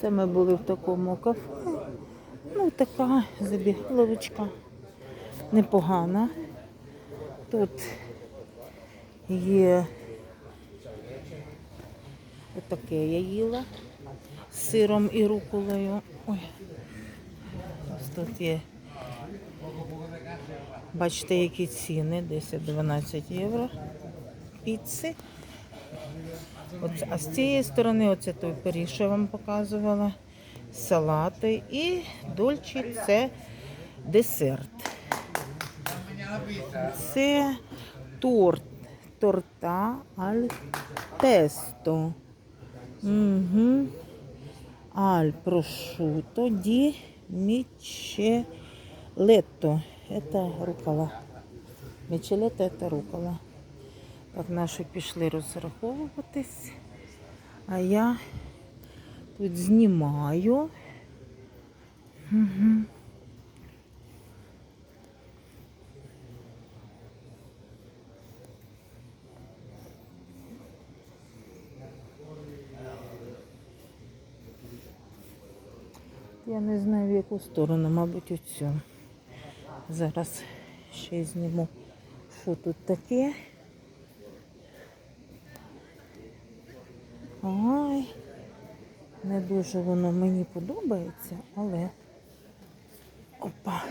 Це ми були в такому кафе. Ну, така забігаловочка непогана. Тут є отаке я їла з сиром і руколою. Ой. Ось тут є. Бачите, які ціни, 10-12 євро піци. Оце, а з цієї сторони, оце той пиріг, що я вам показувала, салати і дольчі це десерт. Це торт, торта аль тесто. Угу. Аль прошуто ді мічелетто. Это рукола. Мічелетто это рукола. Так, наші пішли розраховуватись. А я тут знімаю. Угу. Я не знаю в яку сторону, мабуть, оцю. Зараз ще зніму, що тут таке. Ой, не дуже воно мені подобається, але опа.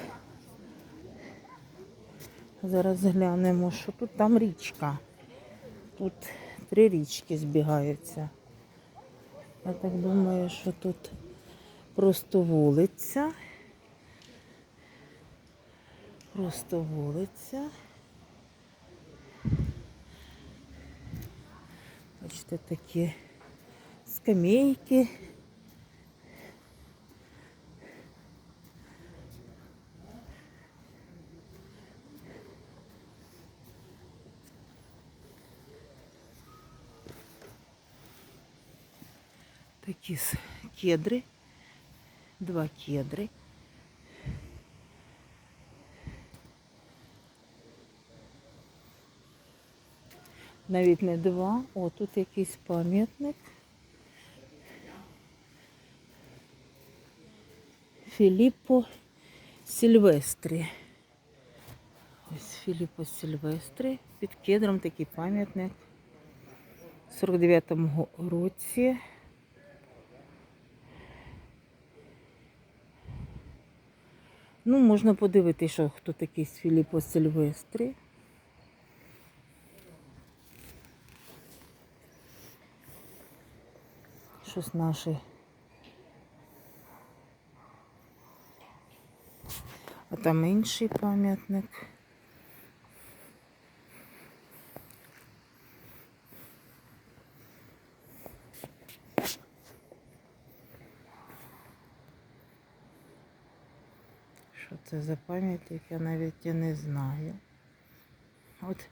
Зараз глянемо, що тут там річка. Тут три річки збігаються. Я так думаю, що тут просто вулиця. Просто вулиця. Бачите, такі скамейки. Такі с- кедри, два кедри. Навіть не два. О, тут якийсь пам'ятник. Філіппо Сільвестрі. Ось Філіппо Сільвестрі. Під кедром такий пам'ятник. В 49-му році. Ну, можна подивитися, що хто такий Філіппо Сильвестрі. Щось наше. А там інший пам'ятник. Що це за пам'ятник, я навіть і не знаю. От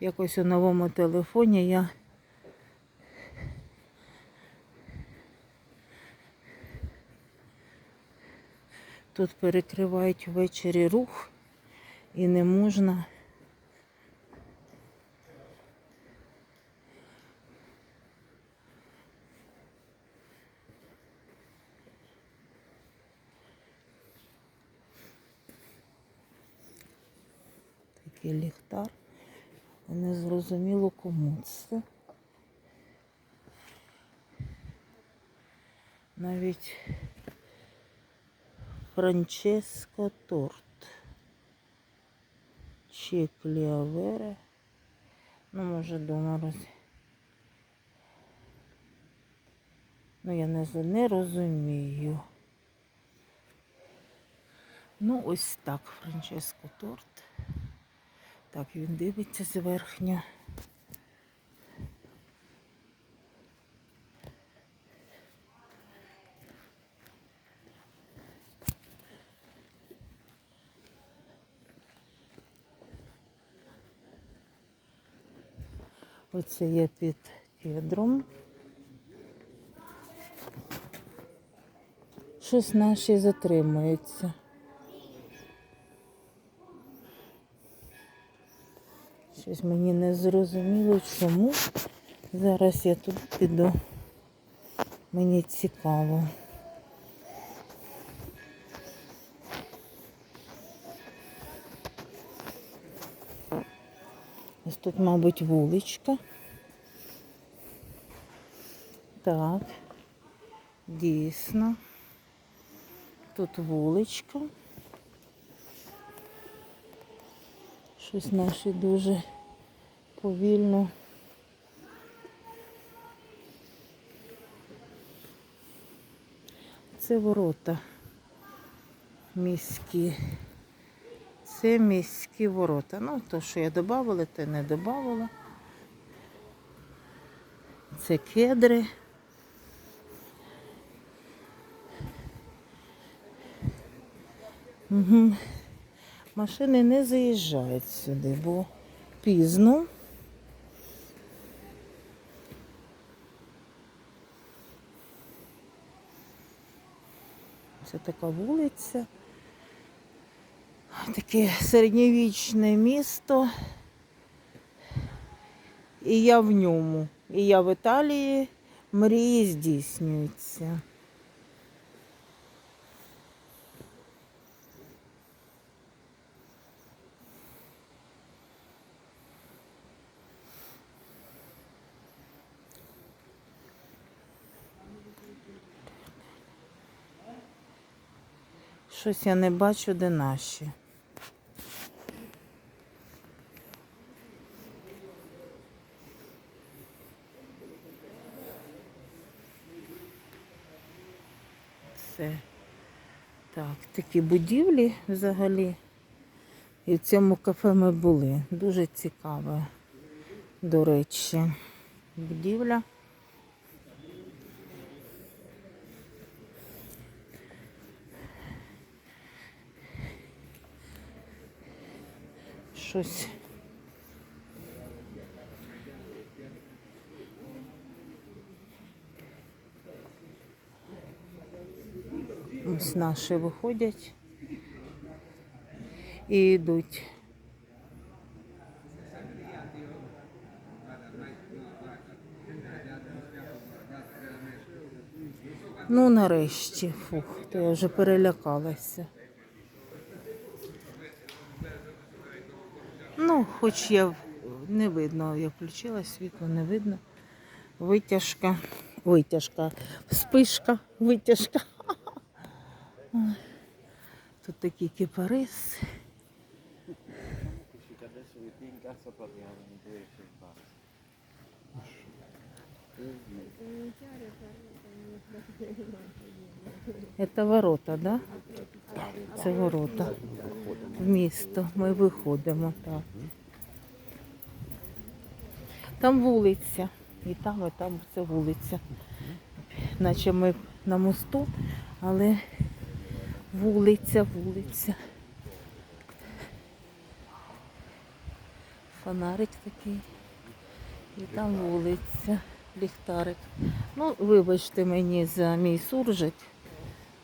якось у новому телефоні я Тут перекривають ввечері рух і не можна. Такий ліхтар. І Не зрозуміло кому це. Навіть Франческо торт. Чекліавере. Ну, може, дома роз... Ну, я не, не розумію. Ну, ось так, Франческо торт. Так, він дивиться зверхня. Оце є під кедром. Щось наші затримується. Щось мені не зрозуміло чому. Зараз я тут піду Мені цікаво. Ось тут, мабуть, вуличка. Так, дійсно. Тут вуличка. Щось наші дуже повільно. Це ворота міські. Це міські ворота. Ну, то, що я додавала, те не додавала. Це кедри. Угу. Машини не заїжджають сюди, бо пізно. Це така вулиця. Таке середньовічне місто. І я в ньому. І я в Італії. Мрії здійснюються. Щось я не бачу, де наші. Це так, такі будівлі взагалі. І в цьому кафе ми були. Дуже цікаве, до речі, будівля. Щось. Ось наші виходять і йдуть. Ну, нарешті, фух, то я вже перелякалася. Ну, хоч я не видно, я включила світло, не видно. Витяжка, витяжка, спишка, витяжка. Тут такий кипарис. Це ворота, да? Це ворота. В місто. Ми виходимо, так. Там вулиця. І там, і там це вулиця. Наче ми на мосту, але вулиця, вулиця. Фонарик такий. І там вулиця, ліхтарик. Ну, вибачте мені за мій суржик,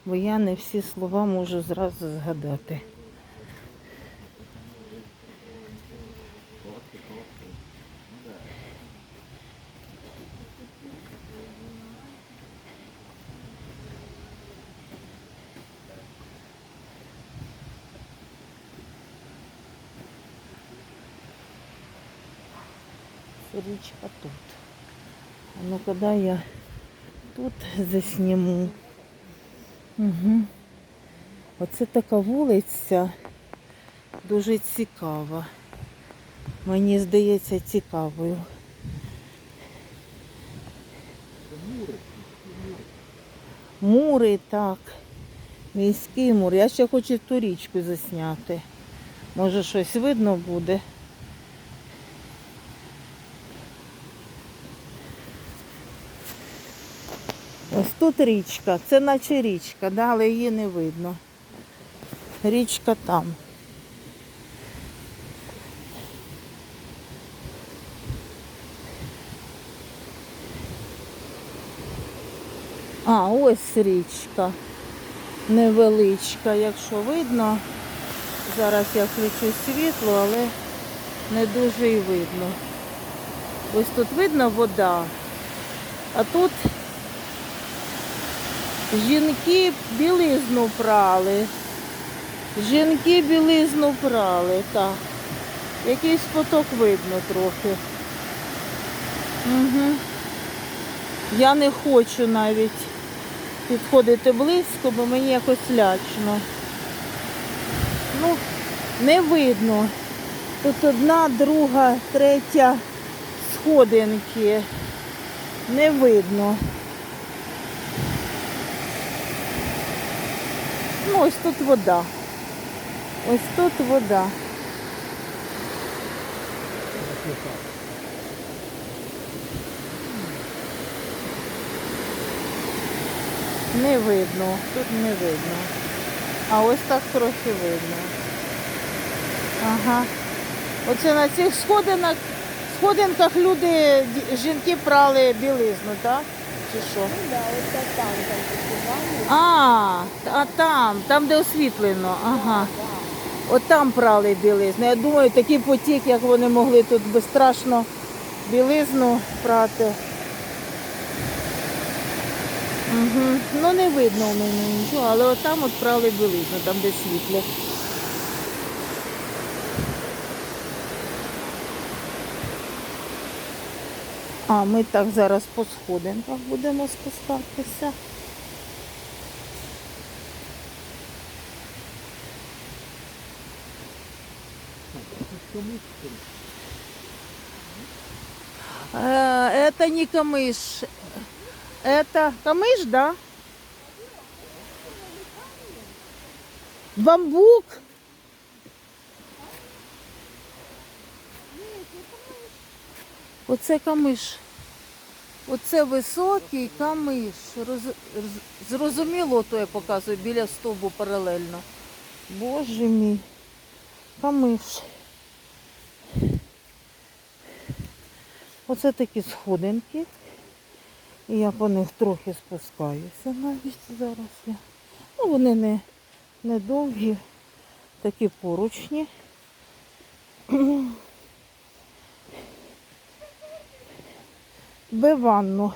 бо я не всі слова можу зразу згадати. Річка тут. А ну коли я тут засніму. Угу. Оце така вулиця дуже цікава. Мені здається цікавою. Мури, так. Міський мур. Я ще хочу ту річку засняти. Може щось видно буде. Ось тут річка, це наче річка, да, але її не видно. Річка там. А, ось річка. Невеличка, якщо видно. Зараз я включу світло, але не дуже і видно. Ось тут видно вода, а тут Жінки білизну прали. Жінки білизну прали, так. Якийсь поток видно трохи. Угу. Я не хочу навіть підходити близько, бо мені якось лячно. Ну, не видно. Тут одна, друга, третя сходинки. Не видно. Ось тут вода. Ось тут вода. Не видно, тут не видно. А ось так трохи видно. Ага. Оце на цих сходинах, сходинках люди, жінки прали білизну, так? Чи що? Такі А, а там, там, де освітлено. Ага. От там прали білизну. Я думаю, такий потік, як вони могли тут безстрашно білизну прати. Угу. Ну не видно в мене нічого, але от там от прали білизну, там де світло. А ми так зараз по сходинках будемо спускатися. Это не камыш. Это камыш, да? Бамбук. Оце камиш. Оце високий камиш. Роз... роз- Зрозуміло, то я показую біля стовбу паралельно. Боже мій. Камиш. Оце такі сходинки. І я по них трохи спускаюся навіть зараз. Я. Ну, вони не, не довгі, такі поручні. Би ванну